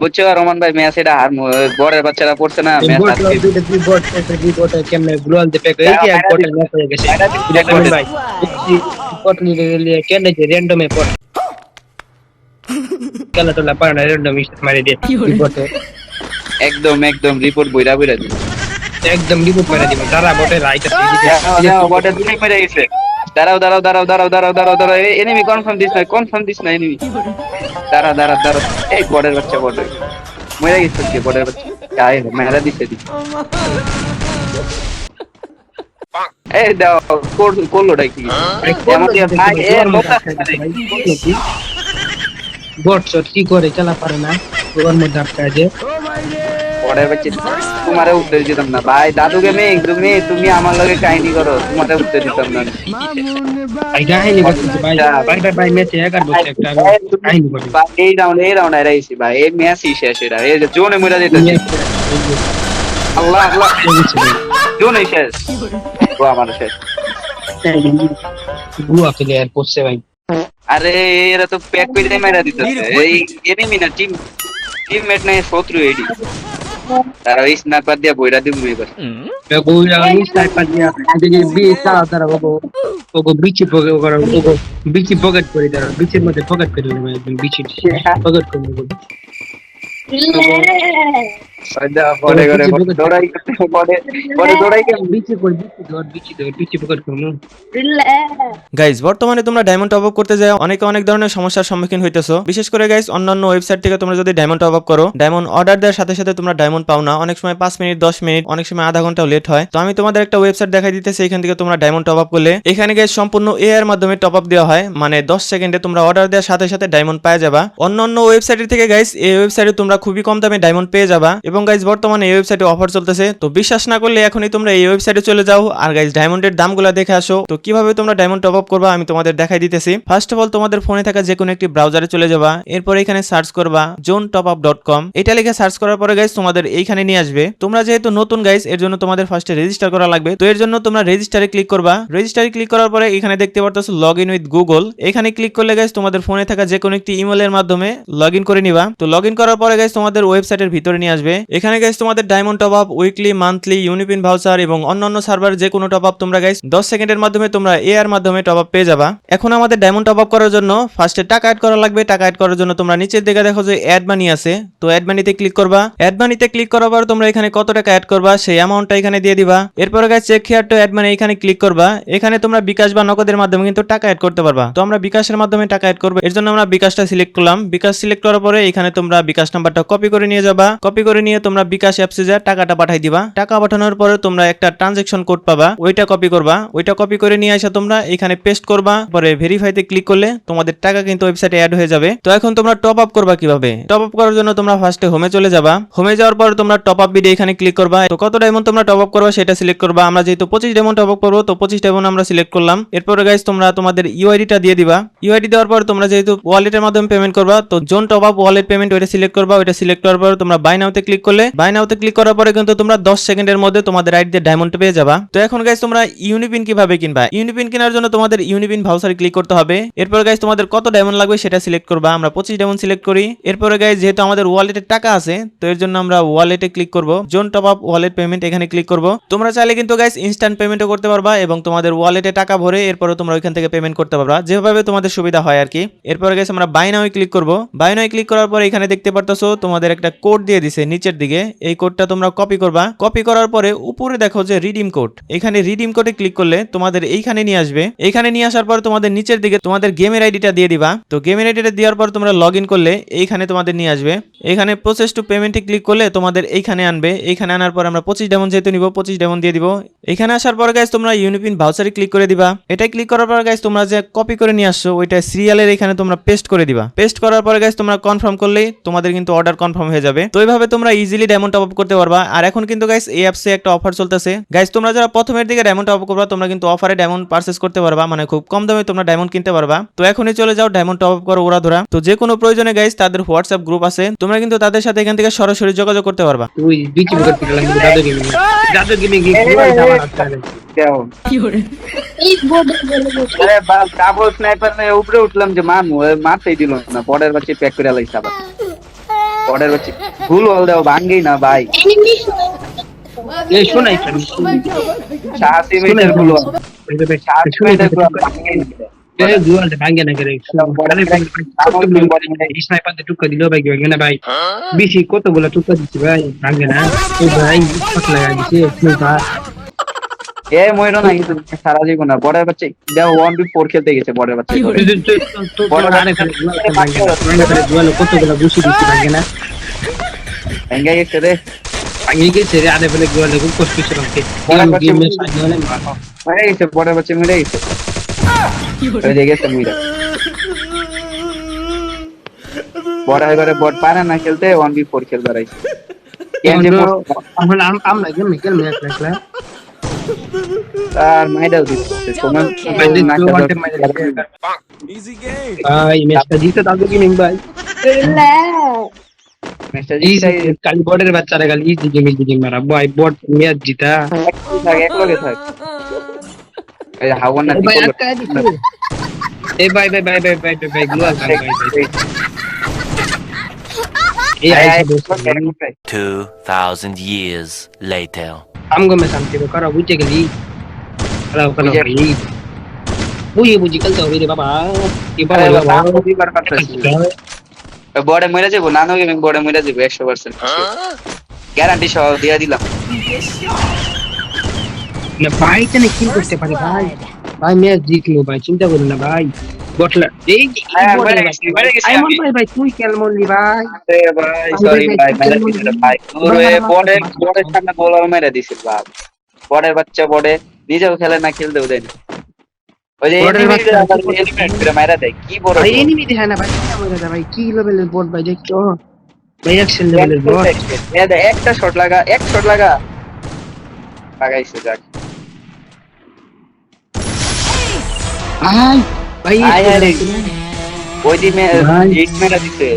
বুঝছ? রোমান ভাই ম্যাচ এটা হার বড়ের বাচ্চারা পড়ছে না ম্যাচ বোট দুই বোট দুই বোট কেমনে গ্লোয়াল কি এক বোট লক হয়ে গেছে। দেখুন ভাই বোট নিয়ে নিয়ে কেন যে র্যান্ডমে বোট খেলা টোলা পারে না র্যান্ডম ইস্ট মারি দিয়ে দুই বোটে। একদম একদম রিপোর্ট বইরা বইরা দিবে। একদম রিপোর্ট মারা দিবে যারা বোটে রাইট বটের দুটোই মেরে গেছে দাঁড়াও দাঁড়াও দাঁড়াও দাঁড়াও দাঁড়াও দাঁড়াও দাঁড়াও এনিমি কনফার্ম দিস না কনফার্ম দিস না এনিমি দাঁড়া দাঁড়া দাঁড়া এই বটের বাচ্চা বটের। মরে গেছে কি বটের বাচ্চা। আয় মেরা দিছে দি এই দাও কোর- করল ডাই কি ভাই এ বোট শট কি? করে চালা পারে না। ওর মধ্যে আটকায় যে বটের বাচ্চা তোমারে উত্তর দিতাম না। ভাই দাদুকে মেয়ে তুমি তুমি আমার লগে কাহিনী করো তোমারে উত্তর দিতাম না। ভাই কাহিনী করতেছে ভাই ভাই ভাই ভাই ম্যাচে একার বসে একটা কাহিনী করে ভাই, এই রাউন্ড এই রাউন্ড এরাইছি ভাই এই ম্যাচই শেষ এটা এই যে জোনে মরে যেতেছে আল্লাহ আল্লাহ। জোনে শেষ। ও আমার শেষ। গুয়া প্লেয়ার পড়ছে ভাই। আরে এরা তো প্যাক করে মেরা দিতেছে। এই এনিমি না টিম টিমমেট নাই শত্রু এডি। তারা এই স্নাইপার দিয়ে বইরা দিব এবার গুয়া এই স্নাইপার দিয়ে যদি বি চালা তারা ওগো ওগো বিচি পকেট করে ওগো বিচি পকেট করে তারা বিচির মধ্যে পকেট করে নেবে একদম বিচি পকেট করে নেবে পরে করে দৌড়াই করতে পরে পরে দৌড়াই বিচি করে বিচি ধর বিচি ধর বিচি পকেট করে গাইজ বর্তমানে তোমরা ডায়মন্ড টপ আপ করতে যায় অনেকে অনেক ধরনের সমস্যার সম্মুখীন হইতেছো। বিশেষ করে গাইজ অন্যান্য ওয়েবসাইট থেকে তোমরা যদি ডায়মন্ড টপ আপ করো ডায়মন্ড অর্ডার দেওয়ার সাথে সাথে তোমরা ডায়মন্ড পাও না। অনেক সময় পাঁচ মিনিট দশ মিনিট অনেক সময় আধা ঘন্টাও লেট হয়। তো আমি তোমাদের একটা ওয়েবসাইট দেখাই দিতেছি এখান থেকে তোমরা ডায়মন্ড টপ আপ করলে। এখানে গাইজ সম্পূর্ণ এ এর মাধ্যমে টপ আপ দেওয়া হয়। মানে দশ সেকেন্ডে তোমরা অর্ডার দেওয়ার সাথে সাথে ডায়মন্ড পাওয়া যাবা। অন্য অন্য ওয়েবসাইটের থেকে গাইজ এই ওয়েবসাইটে তোমরা খুবই কম দামে ডায়মন্ড পেয়ে যাবা। এবং গাইজ বর্তমানে এই ওয়েবসাইটে অফার চলতেছে। তো বিশ্বাস না করলে এখনই তোমরা এই ওয়েবসাইটে চলে যাও। আর গাইজ ডায়মন্ডের দামগুলো দেখে আসো। তো কীভাবে তোমরা ডায়মন্ড টপ আপ করবা, আমি তোমাদের দেখাই দিতেছি। ফার্স্ট অফ অল তোমাদের ফোনে থাকা যে কোনো একটি ব্রাউজারে চলে যাবা। এরপর এখানে সার্চ করবা zone top up dot com এটা লিখে সার্চ করার পরে গাইজ তোমাদের এইখানে নিয়ে আসবে। তোমরা যেহেতু নতুন গাইজ এর জন্য তোমাদের ফার্স্টে রেজিস্টার করা লাগবে। তো এর জন্য তোমরা রেজিস্টারে ক্লিক করবা। রেজিস্টারে ক্লিক করার পরে এখানে দেখতে পারতেছো লগ ইন উইথ গুগল এখানে ক্লিক করলে গাইজ তোমাদের ফোনে থাকা যে কোনো একটি ইমেলের মাধ্যমে লগ ইন করে নিবা। তো লগ ইন করার পরে গাইজ তোমাদের ওয়েবসাইটের ভিতরে নিয়ে আসবে। এখানে গাইজ তোমাদের diamond top up weekly monthly UniPin voucher এবং অন্যান্য সার্ভার যে কোনো টপ আপ তোমরা গাইজ দশ সেকেন্ডের মাধ্যমে তোমরা এ আর মাধ্যমে টপ আপ পেয়ে যাবা। এখন আমাদের ডায়মন্ড টপ আপ করার জন্য ফার্স্টে টাকা অ্যাড করা লাগবে। টাকা অ্যাড করার জন্য তোমরা নিচের দিকে দেখো যে অ্যাড মানি আছে। তো অ্যাড মানিতে ক্লিক করবা। অ্যাড মানিতে ক্লিক করার পর তোমরা এখানে কত টাকা অ্যাড করবা সেই অ্যামাউন্টটা এখানে দিয়ে দিবা। এরপরে guys check here to add money এখানে ক্লিক করবা। এখানে তোমরা বিকাশ বা নগদের মাধ্যমে কিন্তু টাকা অ্যাড করতে পারবা। তো আমরা বিকাশের মাধ্যমে টাকা অ্যাড করব। এর জন্য আমরা বিকাশটা সিলেক্ট করলাম। বিকাশ সিলেক্ট করার পরে এখানে তোমরা বিকাশ নাম্বারটা কপি করে নিয়ে যাবা। কপি করে নিয়ে তোমরা বিকাশ অ্যাপসে যা টাকাটা পাঠাই দিবা। টাকা পাঠানোর পরে তোমরা একটা ট্রানজেকশন কোড পাবা। ওইটা কপি করবা। ওইটা কপি করে নিয়ে আসা তোমরা এখানে পেস্ট করবা। পরে ভেরিফাইতে ক্লিক করলে তোমাদের টাকা কিন্তু ওয়েবসাইটে অ্যাড হয়ে যাবে। তো এখন তোমরা টপ আপ করবা কীভাবে? টপ আপ করার জন্য তোমরা ফার্স্টে হোমে চলে যাবা। হোমে যাওয়ার পর তোমরা টপ আপ ভিডিও এখানে ক্লিক করবা। তো কত ডায়মন্ড তোমরা টপ আপ করবা সেটা সিলেক্ট করবা। আমরা যেহেতু পঁচিশ ডায়মন্ড টপ আপ করব, তো পঁচিশ ডায়মন্ড আমরা সিলেক্ট করলাম। এরপরে গাইজ তোমরা তোমাদের ইউআইডিটা দিয়ে দিবা। ইউআইডি দেওয়ার পর তোমরা যেহেতু ওয়ালেটের মাধ্যমে পেমেন্ট করবা, তো zone top up wallet payment ওইটা সিলেক্ট করবা। ওইটা সিলেক্ট করার পর তোমরা বাই নাওতে ক্লিক করলে বাই নাওতে ক্লিক করার পরে কিন্তু তোমরা দশ সেকেন্ডের মধ্যে তোমাদের আইডি দিয়ে ডায়মন্ড পেয়ে যাবা। তো এখন গাইজ তোমরা ইউনিপিন কীভাবে কিনবা? ইউনিপিন কেনার জন্য তোমাদের ইউনিপিন ভাউচারে ক্লিক করতে হবে। এরপর গাইজ তোমাদের কত ডায়মন্ড লাগবে সেটা সিলেক্ট করবা। আমরা পঁচিশ ডায়মন্ড সিলেক্ট করি। এরপরে গাইজ যেহেতু আমাদের ওয়ালেটে টাকা আছে, তো এর জন্য আমরা ওয়ালেটে ক্লিক করব। Zone top up wallet payment এখানে ক্লিক করব। তোমরা চাইলে কিন্তু গাইজ ইনস্ট্যান্ট পেমেন্টও করতে পারবা এবং তোমাদের ওয়ালেটে টাকা ভরে এরপরে তোমরা ওইখান থেকে পেমেন্ট করতে পারবা। যেভাবে তোমাদের সুবিধা হয় আর কি। এরপরে গাইজ আমরা বাই নাও ক্লিক করব। বাই নাও ক্লিক করার পর এখানে দেখতে পারতেছো তোমাদের একটা কোড দিয়ে দিছে নিচের দিকে। এই কোডটা তোমরা কপি করবা। কপি করার পরে উপরে দেখো যে রিডিম কোড এখানে রিডিম কোডে ক্লিক করলে তোমাদের এইখানে নিয়ে আসবে। এইখানে নিয়ে আসার পর তোমাদের নিচের দিকে তোমাদের গেমের আইডিটা দিয়ে দিবা। তো গেমের আইডিটা দেওয়ার পর তোমরা লগ করলে এইখানে তোমাদের নিয়ে আসবে। এখানে প্রসেস টু পেমেন্টে ক্লিক করলে তোমাদের এইখানে আনবে। এইখানে আনার পর আমরা পঁচিশ ডেমন যেহেতু নিব, পঁচিশ ডেমন দিয়ে দিব। এখানে আসার পর গাইজ তোমরা ইউনিপিন ভাউচারে ক্লিক করে দিবা। এটা ক্লিক করার পর গাইজ তোমরা যে কপি করে নিয়ে আসছো, ওইটা সিরিয়ালের এখানে তোমরা পেস্ট করে দিবা। পেস্ট করার পর গাইজ তোমরা কনফার্ম করলেই তোমাদের কিন্তু অর্ডার কনফার্ম হয়ে যাবে। তো এইভাবে তোমরা ইজিলি ডায়মন্ড টপ আপ করতে পারবা। আর এখন কিন্তু গাইজ এই অ্যাপসে একটা অফার চলতেছে। গাইজ তোমরা যারা প্রথমের দিকে ডায়মন্ড টপ আপ করবা তোমরা কিন্তু অফারে ডায়মন্ড পারচেস করতে পারবা। মানে খুব কম দামে তোমরা ডায়মন্ড কিনতে পারবা। তো এখনই চলে যাও ডায়মন্ড টপ আপ করো ওরা ধরা তো যে কোনো প্রয়োজনে গাইজ তাদের হোয়াটসঅ্যাপ গ্রুপ আছে। তোমরা কিন্তু তাদের সাথে এখান থেকে সরাসরি যোগাযোগ করতে পারবা। তুই বিচি পকেট করে লাগবে দাদু গেমিং দাদু গেমিং স্নাইপার উপরে উঠলাম যে এ মারতেই দিল না বর্ডার বাচ্চা প্যাক করে লাইছে আবার। বটের বাচ্চা ভুল বল দাও ভাঙ্গেই না ভাই। এই শোনাই সাহসী মিটার ভুল বল। সাহসী মিটার ভুল ভাঙ্গেই না। বেশি কতগুলো টুকা দিচ্ছি ভাই? ভাঙ্গে না। ভাই লাগা স্নাইপার এ ময়ূর না কিন্তু সারা জীবন না বড়ের বাচ্চা দেখো ওয়ান বি ফোর খেলতে গেছে বড়ের বাচ্চা কতগুলো ঘুষি দিচ্ছি ভাঙ্গে না ভেঙ্গে গেছে রে ভাঙ্গে গেছে রে আরে ফেলে গোয়ালে খুব কষ্ট ছিল মরে গেছে বড়ের বাচ্চা মরে গেছে ওই গেছে মইরা বড় এবারে বট পারে না খেলতে ওয়ান বি ফোর খেলতে রাইছে আমরা আর মাইডাল দিচ্ছে তোমার ভাই ম্যাচটা জিতে তাও গেমিং ভাই ম্যাচটা এই জিতে কালি বর্ডের বাচ্চারা খালি ইজি গেমিং গেমিং মারা ভাই বট ম্যাচ জিতা থাক এক লগে থাক এই হাওয়ার না ভাই আটকা দিছে এই ভাই ভাই ভাই ভাই ভাই ভাই ভাই গ্লোয়াল ভাই ভাই ভাই এই আইসা দোস্ত 2,000 years later. আমগো মে শান্তি কো করা বুঝে গেলি করা ওখানে ভাই বুঝে বুঝে কালতে হবে রে বাবা কি বাবা বাবা বড়ে মরে যাব নানো গেমিং বড়ে মরে যাব একশো পার্সেন্ট গ্যারান্টি সহ দিয়ে দিলাম না ভাই তো কিল করতে পারে ভাই ভাই ম্যাচ জিতলো ভাই চিন্তা করুন না ভাই বটলা। এই যে এই বটলা মরে ভাই। গেছি, মরে গেছি আই আমি। ভাই ভাই তুই কেন ভাই? আরে ভাই সরি ভাই মেরে দিছিল ভাই ওরে বড়ের বড়ের সামনে গোল আর দিছিল ভাই বড়ের বাচ্চা বড়ে নিজেও খেলে না খেলতেও দেয় না। ওই যে করে দেয় কি বড় ভাই এনিমি দেখে না ভাই কেন ভাই? কি লেভেলের বট ভাই দেখতো ভাই অ্যাকশন লেভেলের বট একটা শট লাগা এক শট লাগা। লাগাইছে যাক। আই ভাই আয় আয় রে। ওই দিন ভাই। হিট মেরা দিছে